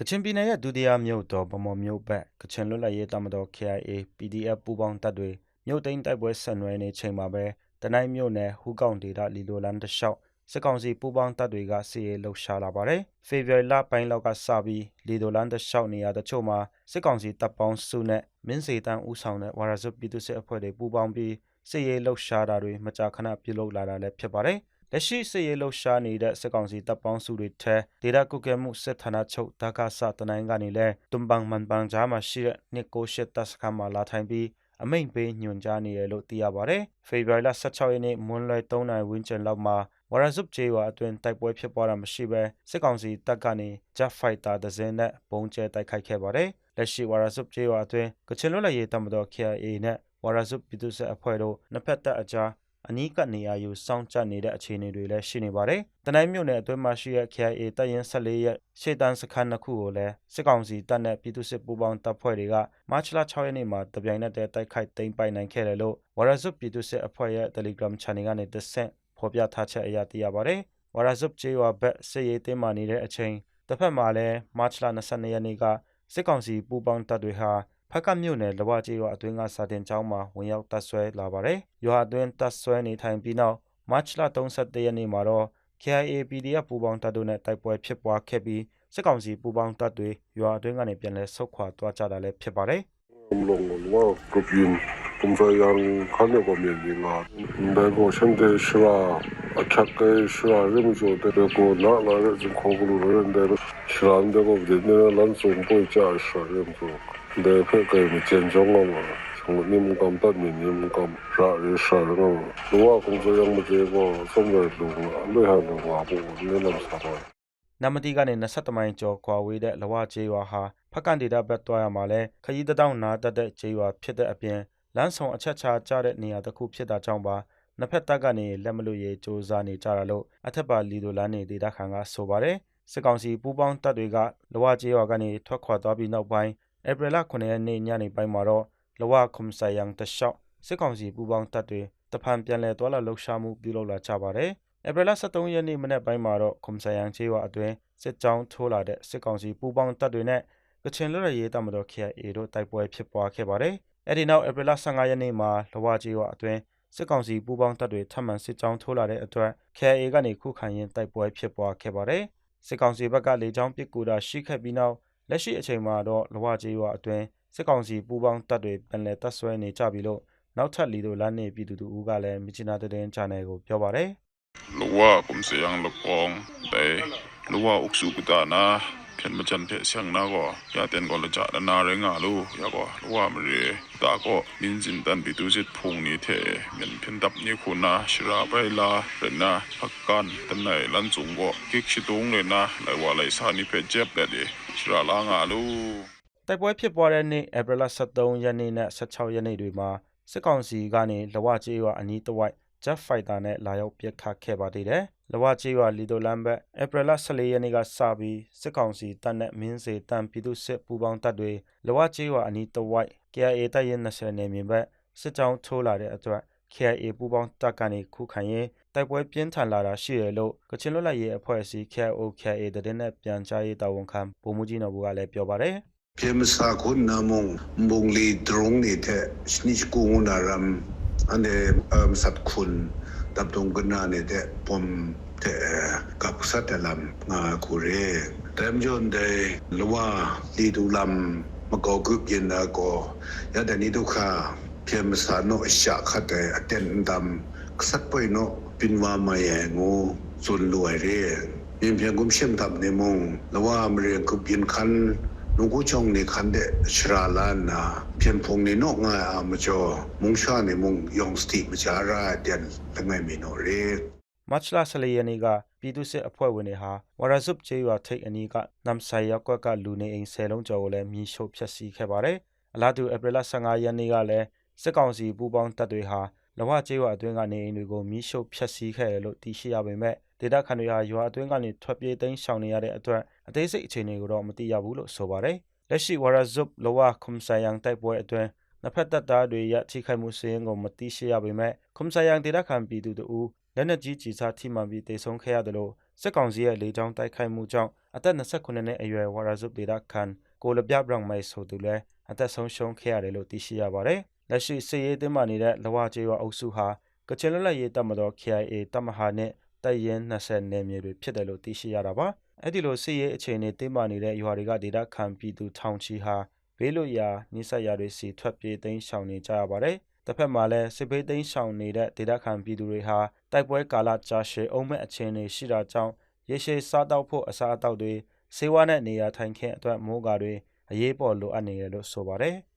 ကချင်ပြည်နယ်ရဲ့ဒုတိယမြို့တော်ဗမော်မြို့ဘက်ကချင်လွတ်လပ်ရေးတပ်မတော် KIA PDF ပူးပေါင်းတပ်တွေမြို့သိမ်းတိုက်ပွဲဆင်နွှဲနေချိန်မှာပဲတနိုင်းမြို့နယ်ဟူးကောင်ဒေသလီလိုလန်းတလျှောက်စစ်ကောင်စီပူးပေါင်းတပ်တွေကစစ်ရေးလှုပ်ရှားလာပါတယ်။ဖေဖော်ဝါရီလပိုင်းလောက်ကစပြီးလီလိုလန်းတလျှောက်နေရာတချို့မှာစစ်ကောင်စီတပ်ပေါင်းစုနဲ့မင်းစီတန်းဦးဆောင်တဲ့ဝါရဇုပြည်သူစစ်အဖွဲ့တွေပူးပေါင်းပြီးစစ်ရေးလှုပ်ရှားတာတွေမကြာခဏပြုလုပ်လာတာလည်းဖြစ်ပါတယ်။ လက်ရှိစစ်ရေးလှုပ်ရှားနေတဲ့စစ်ကောင်စီတပ်ပေါင်းစုတွေထဲဒေတာကုကဲမှုစစ်ဌာနချုပ်ဒါကာဆာတနိုင်းကနေလဲတွမ်ဘန်မန်ပန်ဂျာမှာရှိတဲ့နစ်ကိုရှစ်တပ်စခန်းမှာလာထိုင်ပြီးအမိန့်ပေးညွှန်ကြားနေရလို့သိရပါတယ်။ဖေဖော်ဝါရီလ16ရက်နေ့မွန်းလွဲ3နာရီဝန်းကျင်လောက်မှာဝရဇုပ်ဂျေဝါအတွင်တိုက်ပွဲဖြစ်ပွားတာမရှိဘဲစစ်ကောင်စီတပ်ကနေဂျက်ဖိုက်တာဒဇင်းနဲ့ပုံကျဲတိုက်ခိုက်ခဲ့ပါတယ်။လက်ရှိဝရဇုပ်ဂျေဝါအတွင်ကချင်လွတ်လပ်ရေးတပ်မတော် KIA နဲ့ဝရဇုပ်ပြည်သူ့စစ်အဖွဲ့တို့နှစ်ဖက်တပ်အကြား အနီးကပ်နေရာယူစောင့်ကြနေတဲ့အခြေအနေတွေလည်းရှိနေပါတယ်။တနိုင်းမြို့နယ်အတွင်းမှာရှိတဲ့ KIA တပ်ရင်း14ရဲ့ရှေ့တန်းစခန်းနှစ်ခုကိုလည်းစစ်ကောင်စီတပ်နဲ့ပြည်သူ့စစ်ပူးပေါင်းတပ်ဖွဲ့တွေကမတ်လ6ရက်နေ့မှာတပြိုင်နက်တည်းတိုက်ခိုက်သိမ်းပိုက်နိုင်ခဲ့တယ်လို့ဝရဇုပြည်သူ့စစ်အဖွဲ့ရဲ့ Telegram Channel ကနေတဆင့်ဖော်ပြထားချက်အရသိရပါတယ်။ဝရဇုကျေးရွာဘက်စစ်ရေးတင်းမာနေတဲ့အချိန်တစ်ဖက်မှာလည်းမတ်လ22ရက်နေ့ကစစ်ကောင်စီပူးပေါင်းတပ်တွေဟာ ဖက်ကမြို့နယ်လဝကျေးရွာအတွင်းကစာတင်ကျောင်းမှာဝင်ရောက်တပ်ဆွဲလာပါတယ်။ရွာအတွင်းတပ်ဆွဲနေထိုင်ပြီးနောက်မတ်လ31ရက်နေ့မှာတော့ KIA PDF ပူးပေါင်းတပ်တို့နဲ့တိုက်ပွဲဖြစ်ပွားခဲ့ပြီးစစ်ကောင်စီပူးပေါင်းတပ်တွေရွာအတွင်းကနေပြန်လည်ဆုတ်ခွာသွားကြတာလည်းဖြစ်ပါတယ်။မလုံလောကပြင်းပုံစံရန်ခန်းရကမြင်နေငါဘယ်ကိုရှင်တဲ့ရှရာအချက်ကေရှရာရင်းဆိုတဲ့ကိုနာလာရစခေါ်ဘူးလို့ရန်တဲ့ရှရာန်တဲ့ကိုဒီနေလန်ဆုံပိုချာရှရာရင်းဆို da fe ka mi chen chong ma ma chong ni mu kam ta mi ni mu kam ra re sha re ma lo wa kong so yang ma je ko som le lu lo ha lo wa bu ne lam sa ba နမတိကနေ23မိုင်ကျော်ခွာဝေးတဲ့လဝကျေးရွာဟာဖက်ကန်ဒေတာဘက်တွားရမှာလဲခရီးတောင်းနာတက်တဲ့ကျေးရွာဖြစ်တဲ့အပြင်လမ်းဆောင်အချက်ချာကျတဲ့နေရာတစ်ခုဖြစ်တာကြောင့်ပါနှစ်ဖက်တပ်ကနေလက်မလွတ်ရေးစ조사နေကြတာလို့အထက်ပါလီဒိုလန်နေဒေတာခန်ကဆိုပါတယ်စစ်ကောင်စီပူးပေါင်းတပ်တွေကလဝကျေးရွာကနေထွက်ခွာသွားပြီးနောက်ပိုင်း ဧပြီလ9ရက်နေ့ညနေပိုင်းမှာတော့လဝခုံဆိုင်ယန်တလျှောက်စစ်ကောင်စီပူးပေါင်းတပ်တွေတဖန်ပြန်လည်သွားလာလှုပ်ရှားမှုပြုလုပ်လာကြပါတယ်။ဧပြီလ23ရက်နေ့မနက်ပိုင်းမှာတော့ခုံဆိုင်ယန်ချေးဝအတွင်းစစ်ကြောင်းထိုးလာတဲ့စစ်ကောင်စီပူးပေါင်းတပ်တွေနဲ့ကချင်လွတ်လပ်ရေးတပ်မတော် KIA တို့တိုက်ပွဲဖြစ်ပွားခဲ့ပါတယ်။အဲဒီနောက်ဧပြီလ15ရက်နေ့မှာလဝချေးဝအတွင်းစစ်ကောင်စီပူးပေါင်းတပ်တွေထပ်မံစစ်ကြောင်းထိုးလာတဲ့အတွက် KIA ကနေခုခံရင်တိုက်ပွဲဖြစ်ပွားခဲ့ပါတယ်။စစ်ကောင်စီဘက်ကလေကြောင်းပစ်ကူတာရှိခဲ့ပြီးနောက် လက်ရှိအချိန်မှာတော့လဝကျေးရွာအတွင်းစစ်ကောင်စီပူးပေါင်းတပ်တွေပြန်လည်တပ်ဆွဲနေကြပြီလို့နောက်ထပ်လီတို့လမ်းနေပြည်သူတို့ကလည်းမြချနာတဲ့တဲ့ channel ကိုပြောပါတယ် luwa kum se yang lokong dai luwa uksu kuta na phen ma chan phe siang na go ya ten go la cha da na re nga lu ya go luwa mre ta go min jin tan bi tu sit phung ni the men phen dap ni khu na shira bai la re na hakkan tan nai lan chung go kik shi tung le na lai wa lai sa ni phe jep le de shira la nga lu တိုက်ပွဲဖြစ်ပွားတဲ့နေ့ဧပြီလ23ရက်နေ့နဲ့16ရက်နေ့တွေမှာစစ်ကောင်စီကနေလဝကျေးရွာအနီးတစ်ဝိုက် Jet Fighter နဲ့လာရောက်ပစ်ခတ်ခဲ့ပါသေးတယ်။ လဝကျေးရွာလီတိုလန်ဘက်ဧပြီလ14ရက်နေ့ကစပြီးစစ်ကောင်စီတပ်နဲ့မင်းစေတန်ပြည်သူစစ်ပူးပေါင်းတပ်တွေလဝကျေးရွာအနီးတစ်ဝိုက် KIA တပ်ရင်း20နယ်မြေဘက်စစ်ကြောင်းထိုးလာတဲ့အတွက် KIA ပူးပေါင်းတပ်ကနေခုခံရင်တိုက်ပွဲပြင်းထန်လာတာရှိတယ်လို့ကချင်လွတ်လပ်ရေးအဖွဲ့အစည်း KIO KIA တတဲ့နဲ့ပြန်ကြားရေးတာဝန်ခံဗိုလ်မှူးကြီးနော်ဘူကလည်းပြောပါတယ်။ Pemsa kun namong mbungli drong ni the snich kungu naram ane um, sat kun tapdong gana ni the pom the kapsat lam nga kure tam jon de lwa li du lam mako gup yin na ko ya da ni du kha Pemsa no sha kha de aten dam ksat poi no pinwa ma ye ngo sun luai re ပြင်ပြန်ကုမ်ရှမ်တပ်နေမုံလဝအမရေကုပြင်ခန်လူကိုချုံနေခ န်တဲ့ရှရာလာနာပြန်ဖုန်နေတော့ငါအမကျော်မုံရှာနေမုံယောင်စတီမချာရာတဲ့တငယ်မီနိုရေမတ်လ14ရက်နေ့ကပြည်သူ့စစ်အဖွဲ့ဝင်တွေဟာဝရဇုပ်ကျေးရွာထိပ်အနီးကနမ်ဆိုင်ရပ်ကွက်ကလူနေအိမ်ဆယ်လုံးကျော်ကိုလည်းမြီးရှို့ဖျက်ဆီးခဲ့ပါတယ်။အလားတူဧပြီလ15ရက်နေ့ကလည်းစစ်ကောင်စီပူးပေါင်းတပ်တွေဟာလဝကျေးရွာအတွင်းကနေအိမ်တွေကိုမြီးရှို့ဖျက်ဆီးခဲ့တယ်လို့သိရှိရပေမဲ့ ဒေတာခန်တွေဟာရွာအတွင်းကနေထွက်ပြေးသိမ်းရှောင်နေရတဲ့အတွက်အသေးစိတ်အခြေအနေကိုတော့မသိရဘူးလို့ဆိုပါတယ်။လက်ရှိဝရဇုပ်လဝခုံဆိုင်ယန်တိုက်ပွဲအတွင်းနှစ်ဖက်တပ်သားတွေရထိခိုက်မှုစည်းရင်းကိုမသိရှိရပေမဲ့ခုံဆိုင်ယန်ဒေတာခန်ပြည်သူတို့လက်နက်ကြီးကြီးစားထိမှန်ပြီးတေဆုံးခဲ့ရတယ်လို့စစ်ကောင်စီရဲ့လေကြောင်းတိုက်ခိုက်မှုကြောင့်အသက်29နှစ်အရွယ်ဝါရာဇုဒေတာခန်ကိုလပြဘရောင်မိုက်ဆိုသူလည်းအသက်ဆုံးရှုံးခဲ့ရတယ်လို့သိရှိရပါတယ်။လက်ရှိစစ်ရေးတင်းမာနေတဲ့လဝကျေးရွာအုပ်စုဟာကချင်လွတ်လပ်ရေးတပ်မတော် KIA တပ်မဟာနဲ့ တပ်ရင်း20နယ်မြေတွေဖြစ်တယ်လို့သိရှိရတာပါ။အဲ့ဒီလိုစစ်ရေးအခြေအနေတင်းမာနေတဲ့ရွာတွေကဒေတာခံပြည်သူထောင်ချီဟာဘေးလွတ်ရာနိစရာတွေစီထွက်ပြေးသိမ်းရှောင်နေကြရပါတယ်။တစ်ဖက်မှာလည်းစစ်ဘေးသိမ်းရှောင်နေတဲ့ဒေတာခံပြည်သူတွေဟာတိုက်ပွဲကာလကြာရှည်အောင်မဲ့အခြေအနေရှိတာကြောင့်ရေရှည်စားတောက်ဖို့အစားအသောက်တွေစေဝါနဲ့နေရာထိုင်ခင်းအတွက်မိုးကာတွေအရေးပေါ်လိုအပ်နေတယ်လို့ဆိုပါတယ်။